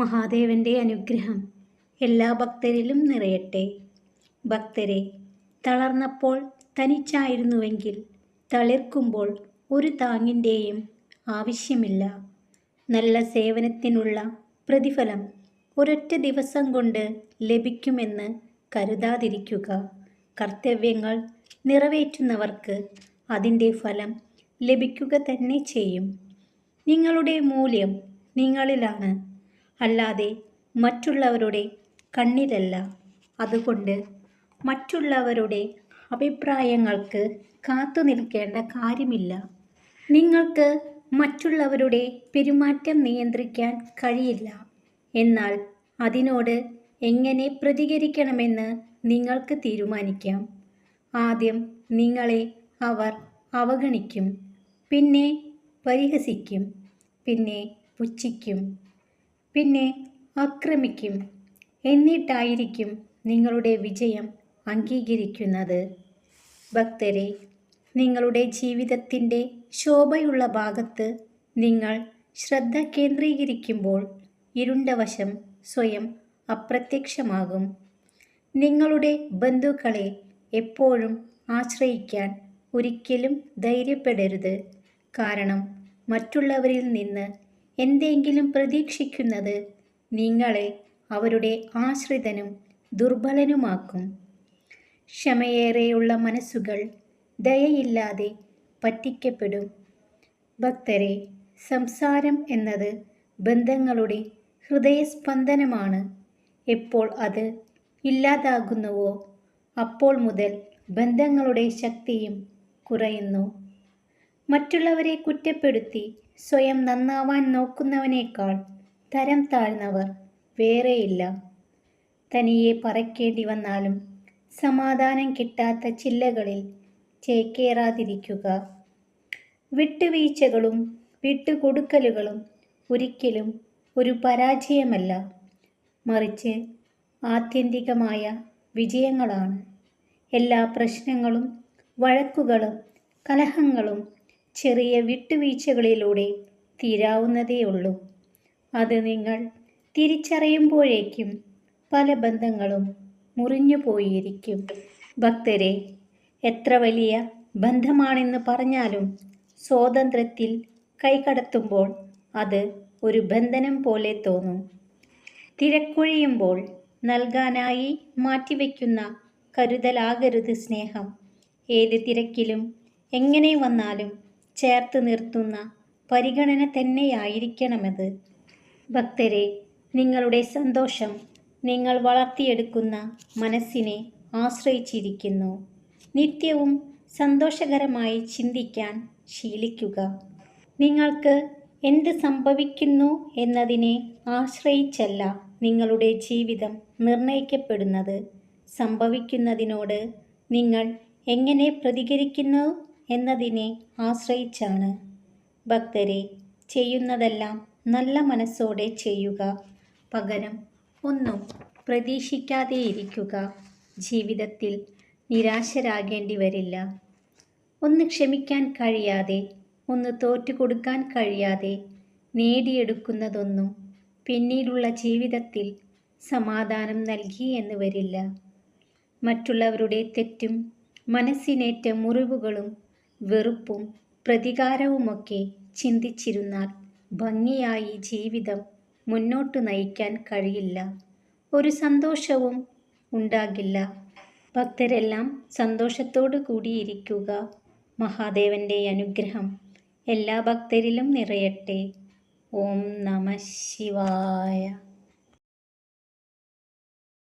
മഹാദേവന്റെ അനുഗ്രഹം എല്ലാ ഭക്തരിലും നിറയട്ടെ. ഭക്തരെ തളർന്നപ്പോൾ തനിച്ചായിരുന്നുവെങ്കിൽ തളിർക്കുമ്പോൾ ഒരു താങ്ങിന്റെയും ആവശ്യമില്ല. നല്ല സേവനത്തിനുള്ള പ്രതിഫലം ഒരൊറ്റ ദിവസം കൊണ്ട് ലഭിക്കുമെന്ന് കരുതാതിരിക്കുക. കർത്തവ്യങ്ങൾ നിറവേറ്റുന്നവർക്ക് അതിന്റെ ഫലം ലഭിക്കുക തന്നെ ചെയ്യും. നിങ്ങളുടെ മൂല്യം നിങ്ങളിലാണ്. അല്ലാതെ മറ്റുള്ളവരുടെ കണ്ണിലല്ല. അതുകൊണ്ട് മറ്റുള്ളവരുടെ അഭിപ്രായങ്ങൾക്ക് കാത്തു നിൽക്കേണ്ട കാര്യമില്ല. നിങ്ങൾക്ക് മറ്റുള്ളവരുടെ പെരുമാറ്റം നിയന്ത്രിക്കാൻ കഴിയില്ല. എന്നാൽ അതിനോട് എങ്ങനെ പ്രതികരിക്കണമെന്ന് നിങ്ങൾക്ക് തീരുമാനിക്കാം. ആദ്യം നിങ്ങളെ അവർ അവഗണിക്കും. പിന്നെ പരിഹസിക്കും. പിന്നെ പുച്ഛിക്കും. പിന്നെ ആക്രമിക്കും എന്നിട്ടായിരിക്കും നിങ്ങളുടെ വിജയം അംഗീകരിക്കുന്നത്. ഭക്തരെ നിങ്ങളുടെ ജീവിതത്തിന്റെ ശോഭയുള്ള ഭാഗത്ത് നിങ്ങൾ ശ്രദ്ധ കേന്ദ്രീകരിക്കുമ്പോൾ ഇരുണ്ട വശം സ്വയം അപ്രത്യക്ഷമാകും. നിങ്ങളുടെ ബന്ധുക്കളെ എപ്പോഴും ആശ്രയിക്കാൻ ഒരിക്കലും ധൈര്യപ്പെടരുത്. കാരണം മറ്റുള്ളവരിൽ നിന്ന് എന്തെങ്കിലും പ്രതീക്ഷിക്കുന്നത് നിങ്ങളെ അവരുടെ ആശ്രിതനും ദുർബലനുമാക്കും. ക്ഷമയേറെയുള്ള മനസ്സുകൾ ദയയില്ലാതെ പറ്റിക്കപ്പെടും. ഭക്തരെ സംസാരം എന്നത് ബന്ധങ്ങളുടെ ഹൃദയസ്പന്ദനമാണ്. എപ്പോൾ അത് ഇല്ലാതാകുന്നുവോ അപ്പോൾ മുതൽ ബന്ധങ്ങളുടെ ശക്തിയും കുറയുന്നു. മറ്റുള്ളവരെ കുറ്റപ്പെടുത്തി സ്വയം നന്നാവാൻ നോക്കുന്നവനേക്കാൾ തരം താഴ്ന്നവർ വേറെയില്ല. തനിയെ പറക്കേണ്ടി വന്നാലും സമാധാനം കിട്ടാത്ത ചില്ലകളിൽ ചേക്കേറാതിരിക്കുക. വിട്ടുവീഴ്ചകളും വിട്ടുകൊടുക്കലുകളും ഒരിക്കലും ഒരു പരാജയമല്ല. മറിച്ച് ആത്യന്തികമായ വിജയങ്ങളാണ്. എല്ലാ പ്രശ്നങ്ങളും വഴക്കുകളും കലഹങ്ങളും ചെറിയ വിട്ടുവീഴ്ചകളിലൂടെ തീരാവുന്നതേയുള്ളൂ അത് നിങ്ങൾ തിരിച്ചറിയുമ്പോഴേക്കും പല ബന്ധങ്ങളും മുറിഞ്ഞു പോയിരിക്കും. ഭക്തരെ എത്ര വലിയ ബന്ധമാണെന്ന് പറഞ്ഞാലും സ്വാതന്ത്ര്യത്തിൽ കൈകടത്തുമ്പോൾ അത് ഒരു ബന്ധനം പോലെ തോന്നും. തിരക്കൊഴിയുമ്പോൾ നൽകാനായി മാറ്റിവെക്കുന്ന കരുതലാകരുത് സ്നേഹം. ഏത് തിരക്കിലും എങ്ങനെ വന്നാലും ചേർത്ത് നിർത്തുന്ന പരിഗണന തന്നെയായിരിക്കണമത്. ഭക്തരെ നിങ്ങളുടെ സന്തോഷം നിങ്ങൾ വളർത്തിയെടുക്കുന്ന മനസ്സിനെ ആശ്രയിച്ചിരിക്കുന്നു. നിത്യവും സന്തോഷകരമായി ചിന്തിക്കാൻ ശീലിക്കുക. നിങ്ങൾക്ക് എന്ത് സംഭവിക്കുന്നു എന്നതിനെ ആശ്രയിച്ചല്ല നിങ്ങളുടെ ജീവിതം നിർണയിക്കപ്പെടുന്നത്. സംഭവിക്കുന്നതിനോട് നിങ്ങൾ എങ്ങനെ പ്രതികരിക്കുന്നു? എന്നതിനെ ആശ്രയിച്ചാണ്. ഭക്തരെ ചെയ്യുന്നതെല്ലാം നല്ല മനസ്സോടെ ചെയ്യുക. പകരം ഒന്നും പ്രതീക്ഷിക്കാതെയിരിക്കുക. ജീവിതത്തിൽ നിരാശരാകേണ്ടി വരില്ല. ഒന്ന് ക്ഷമിക്കാൻ കഴിയാതെ ഒന്ന് തോറ്റു കൊടുക്കാൻ കഴിയാതെ നേടിയെടുക്കുന്നതൊന്നും പിന്നീടുള്ള ജീവിതത്തിൽ സമാധാനം നൽകി എന്ന് വരില്ല. മറ്റുള്ളവരുടെ തെറ്റും മനസ്സിനേറ്റ മുറിവുകളും വെറുപ്പും പ്രതികാരവുമൊക്കെ ചിന്തിച്ചിരുന്നാൽ ഭംഗിയായി ജീവിതം മുന്നോട്ട് നയിക്കാൻ കഴിയില്ല. ഒരു സന്തോഷവും ഉണ്ടാകില്ല. ഭക്തരെല്ലാം സന്തോഷത്തോടു കൂടിയിരിക്കുക. മഹാദേവന്റെ അനുഗ്രഹം എല്ലാ ഭക്തരിലും നിറയട്ടെ. ഓം നമ ശിവായ.